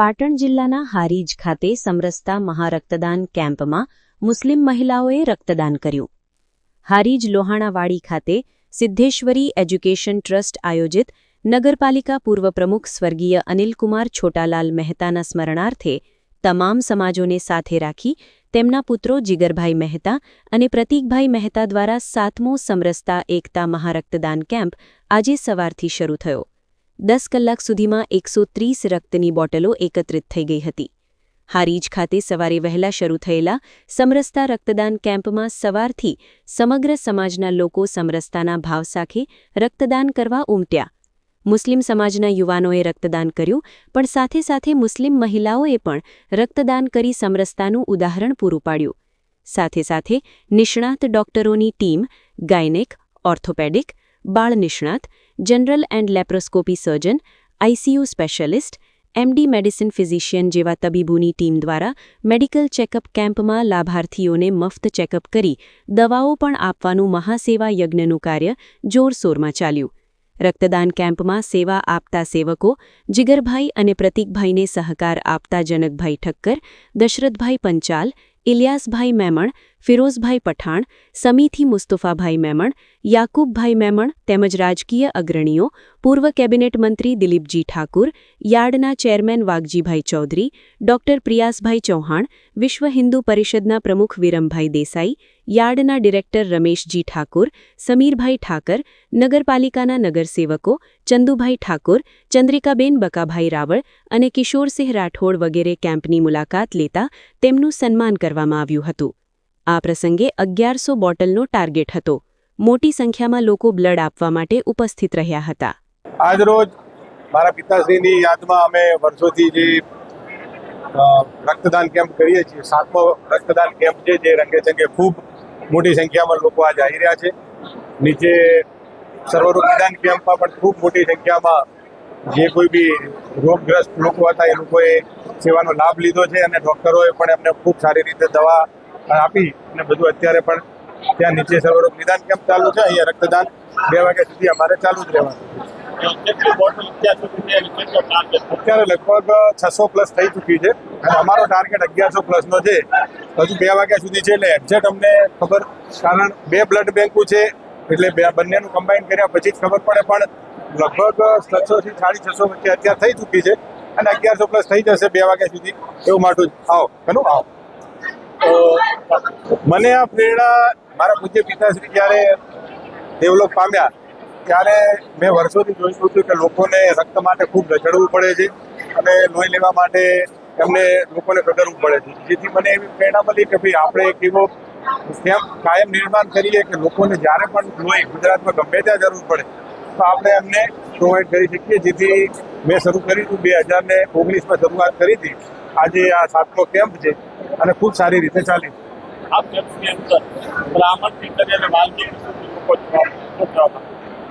પાટણ જિલ્લાના હારીજ ખાતે સમરસતા મહારક્તદાન કેમ્પમાં મુસ્લિમ મહિલાઓએ રક્તદાન કર્યું. હારીજ લોહાણાવાડી ખાતે સિદ્ધેશ્વરી એજ્યુકેશન ટ્રસ્ટ આયોજિત નગરપાલિકા પૂર્વ પ્રમુખ સ્વર્ગીય અનિલકુમાર છોટાલાલ મહેતાના સ્મરણાર્થે તમામ સમાજોને સાથે રાખી તેમના પુત્રો જીગરભાઈ મહેતા અને પ્રતીકભાઈ મહેતા દ્વારા સાતમો સમરસતા એકતા મહારક્તદાન કેમ્પ આજે સવારથી શરૂ થયો. દસ કલાક સુધીમાં એકસો ત્રીસ રક્તની બોટલો એકત્રિત થઈ ગઈ હતી. હારીજ ખાતે સવારે વહેલા શરૂ થયેલા સમરસતા રક્તદાન કેમ્પમાં સવારથી સમગ્ર સમાજના લોકો સમરસતાના ભાવ સાથે રક્તદાન કરવા ઉમટ્યા. મુસ્લિમ સમાજના યુવાનોએ રક્તદાન કર્યું, પણ સાથે સાથે મુસ્લિમ મહિલાઓએ પણ રક્તદાન કરી સમરસતાનું ઉદાહરણ પૂરું પાડ્યું. સાથે સાથે નિષ્ણાત ડોક્ટરોની ટીમ ગાયનેક, ઓર્થોપેડિક, બાળ નિષ્ણાત general and laparoscopy surgeon ICU specialist MD medicine physician જેવા તબીબોની ટીમ દ્વારા મેડિકલ ચેકઅપ કેમ્પમાં લાભાર્થીઓને મફત ચેકઅપ કરી દવાઓ પણ આપવાનું મહાસેવા યજ્ઞનું કાર્ય જોરશોરમાં ચાલ્યું. રક્તદાન કેમ્પમાં સેવા આપતા સેવકો જીગરભાઈ અને પ્રતિકભાઈને સહકાર આપતા જનકભાઈ ઠક્કર, દશરથભાઈ પંચાલ, ઇલિયાસભાઈ મેમણ ફિરોઝભાઈ પઠાણ સમીથી મુસ્તફાભાઈ મેમણ યાકુબભાઈ મેમણ તેમજ રાજકીય અગ્રણીઓ પૂર્વ કેબિનેટ મંત્રી દિલીપજી ઠાકુર યાર્ડના ચેરમેન વાઘજીભાઈ ચૌધરી ડોક્ટર પ્રિયાસભાઈ ચૌહાણ વિશ્વ હિન્દુ પરિષદના પ્રમુખ વિરમભાઈ દેસાઈ યાર્ડના ડિરેક્ટર રમેશજી ઠાકુર સમીરભાઈ ઠાકર નગરપાલિકાના નગરસેવકો ચંદુભાઈ ઠાકુર ચંદ્રિકાબેન બકાભાઈ રાવળ અને કિશોરસિંહ રાઠોડ વગેરે કેમ્પની મુલાકાત લેતા તેમનું સન્માન કરવામાં આવ્યું હતું આ પ્રસંગે અગિયારસો બોટલનો ટાર્ગેટ હતો. મોટી સંખ્યામાં લોકો બ્લડ આપવા માટે ઉપસ્થિત રહ્યા હતા. આજરોજ મારા પિતાશ્રીની યાદમાં અમે વર્ષોથી જે રક્તદાન કેમ્પ કરીએ છીએ, સાતમો રક્તદાન કેમ્પ છે, જે રંગે ચંગે ખૂબ મોટી સંખ્યામાં લોકો આજે આવી રહ્યા છે. નીચે સર્વરોગ નિદાન કેમ્પમાં પણ ખૂબ મોટી સંખ્યામાં જે કોઈ બી રોગગ્રસ્ત લોકો હતા, એ લોકોએ સેવાનો લાભ લીધો છે અને ડૉક્ટરોએ પણ એમને ખૂબ સારી રીતે દવા આપી અને બધું અત્યારે પણ ત્યાં નીચે સર્વરોગ નિદાન કેમ્પ ચાલુ છે, અહીંયા રક્તદાન બે વાગ્યા સુધી અમારે ચાલુ જ રહેવાનું. અત્યાર લગભગ છસો પ્લસ થઈ ચૂકી છે અને અમારો ટાર્ગેટ અગિયારસો પ્લસનો છે. હજુ બે વાગ્યા સુધી છે એટલે એક્ઝેક્ટ અમને ખબર કારણ બે બ્લડ બેંકો છે એટલે બે બંનેનું કમ્બાઈન કર્યા પછી જ ખબર પડે, પણ લગભગ છસો થી સાડી છસો વચ્ચે અત્યારે થઈ ચૂકી છે અને અગિયારસો પ્લસ થઈ જશે બે વાગ્યા સુધી. એવું માટું આવો, કનું, આવો. મને આ પ્રેરણા મારા પૂજ્ય પિતાશ્રી જ્યારે ડેવલપ પામ્યા, ત્યારે મેં વર્ષોથી જોયું હતું કે લોકોને રક્ત માટે ખૂબ રચડવું પડે છે અને લોહી લેવા માટે એમને લોકોને કદરવું પડે છે. જેથી મને એવી પ્રેરણા મળી કે ભાઈ આપણે એક એવો કેમ્પ કાયમ નિર્માણ કરીએ કે લોકોને જ્યારે પણ લોહી ગુજરાતમાં ગમે ત્યાં જરૂર પડે, તો આપણે એમને પ્રોવાઈડ કરી શકીએ. જેથી મેં શરૂ કરી હતું, બે હજાર ને ઓગણીસમાં શરૂઆત કરી હતી. આજે આ સાતમો કેમ્પ છે અને ખૂબ સારી રીતે ચાલી આ કેમ્પની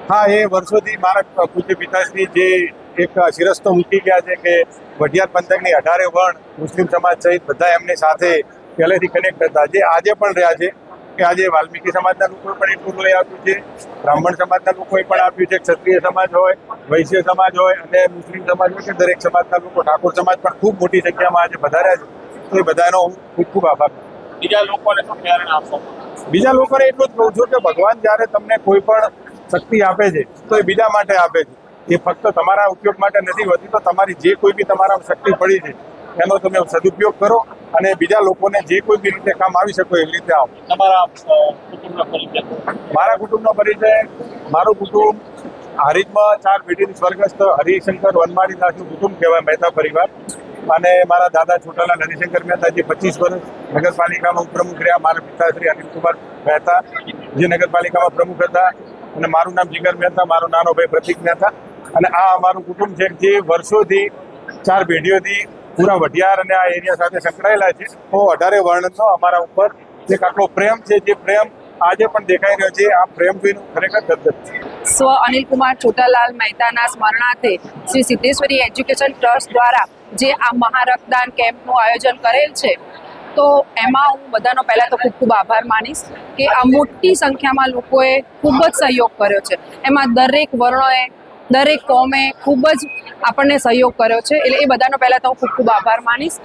હા, એ વર્ષોથી મારા પૂજ્ય પિતાશ્રી જે એક શિરસ્તો મૂકી ગયા છે કે વઢિયાર પંથકની અઢારે વર્ણ મુસ્લિમ સમાજ સહિત બધા એમની સાથે પહેલેથી કનેક્ટ હતા જે આજે પણ રહ્યા છે કે આજે વાલ્મીકી સમાજના લોકોએ પણ એટલું લોહી આપ્યું છે, બ્રાહ્મણ સમાજના લોકોએ પણ આપ્યું છે, ક્ષત્રિય સમાજ હોય, વૈશ્ય સમાજ હોય અને મુસ્લિમ સમાજ હોય કે દરેક સમાજના લોકો. ઠાકોર સમાજ પણ ખૂબ મોટી સંખ્યામાં આજે વધાર્યા છે. એ બધાનો હું ખૂબ ખૂબ આભાર. બીજા લોકોને શું પ્રેરણા આપશો? બીજા લોકોને એટલું જ કહું છું કે ભગવાન જ્યારે તમને કોઈ પણ શક્તિ આપે છે તો એ બીજા માટે આપે છે. એ ફક્ત તમારા ઉપયોગ માટે નથી હોતી તો તમારી જે કોઈ બી તમારા શક્તિ પડી છે એનો તમે સદુપયોગ કરો અને બીજા લોકોને જે કોઈ બી રીતે કામ આવી શકો એવી રીતે આવો. તમારા કુટુંબનો પરિચય? મારા કુટુંબનો પરિચય મારું કુટુંબ હારીજમાં ચાર પેઢીનું સ્વર્ગસ્થ હરિશંકર વનમાળી દાસનું કુટુંબ કહેવાય મહેતા પરિવાર. અને મારા દાદા છોટાલાલ હરિશંકર મહેતા જે પચીસ વર્ષ. નગરપાલિકામાં પ્રમુખ રહ્યા મારા પિતાશ્રી અનિલકુમાર મહેતા, જે નગરપાલિકામાં પ્રમુખ હતા. અને મારું નામ જીગર મહેતા, મારો નાનો ભાઈ પ્રતિક મહેતા. અને આ અમારું કુટુંબ છે જે વર્ષોથી, ચાર પેઢીઓથી પૂરા વઢિયાર અને આ એરિયા સાથે સંકળાયેલા છે. તો અઢારે વર્ણનનો અમારા ઉપર. એક આટલો પ્રેમ છે, જે પ્રેમ આજે પણ દેખાઈ રહ્યો છે. આ પ્રેમ જોઈને ખરેખર ગદગદ છે સ્વ અનિલકુમાર છોટાલાલ મહેતાના સ્મરણાર્થે શ્રી સિદ્ધેશ્વરી એજ્યુકેશન ટ્રસ્ટ દ્વારા જે આ મહારક્તદાન કેમ્પનું આયોજન કરેલ છે તો એમાં હું બધાનો પહેલાં તો ખૂબ ખૂબ આભાર માનીશ કે આ મોટી સંખ્યામાં લોકોએ ખૂબ જ સહયોગ કર્યો છે. એમાં દરેક વર્ણોએ દરેક કોમે ખૂબ જ આપણને સહયોગ કર્યો છે. એટલે એ બધાનો પહેલાં તો હું ખૂબ ખૂબ આભાર માનીશ.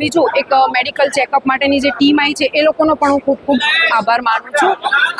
બીજું એક મેડિકલ ચેકઅપ માટેની જે ટીમ આવી છે, એ લોકોનો પણ હું ખૂબ ખૂબ આભાર માનું છું.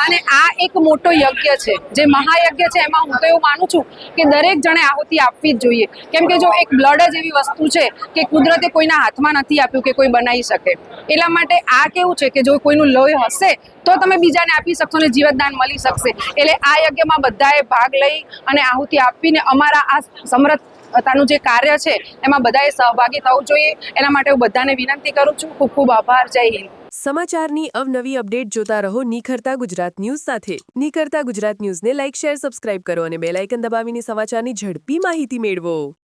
અને આ એક મોટો યજ્ઞ છે, જે મહાયજ્ઞ છે, એમાં હું તો એવું માનું છું કે દરેક જણે આહુતિ આપવી જ જોઈએ. કેમ કે જો એક બ્લડ જ એવી વસ્તુ છે કે કુદરતે કોઈના હાથમાં નથી આપ્યું કે કોઈ બનાવી શકે. એટલા માટે આ કેવું છે કે જો કોઈનું લોહી હશે તો તમે બીજાને આપી શકશો ને જીવતદાન મળી શકશે. એટલે આ યજ્ઞમાં બધાએ ભાગ લઈ અને આહુતિ આપીને અમારા આ સમરસતાનું જે કાર્ય છે, એમાં બધાએ સહભાગી થવું જોઈએ. એના માટે હું બધાને વિનંતી કરું છું. ખૂબ ખૂબ આભાર. જય હિન્દ. સમાચારની અવનવી અપડેટ જોતા રહો નિખરતા ગુજરાત ન્યૂઝ સાથે. નિખરતા ગુજરાત ન્યૂઝને લાઇક, શેર, સબસ્ક્રાઇબ કરો અને બેલ આઇકન દબાવીને સમાચારની ઝડપી માહિતી મેળવો.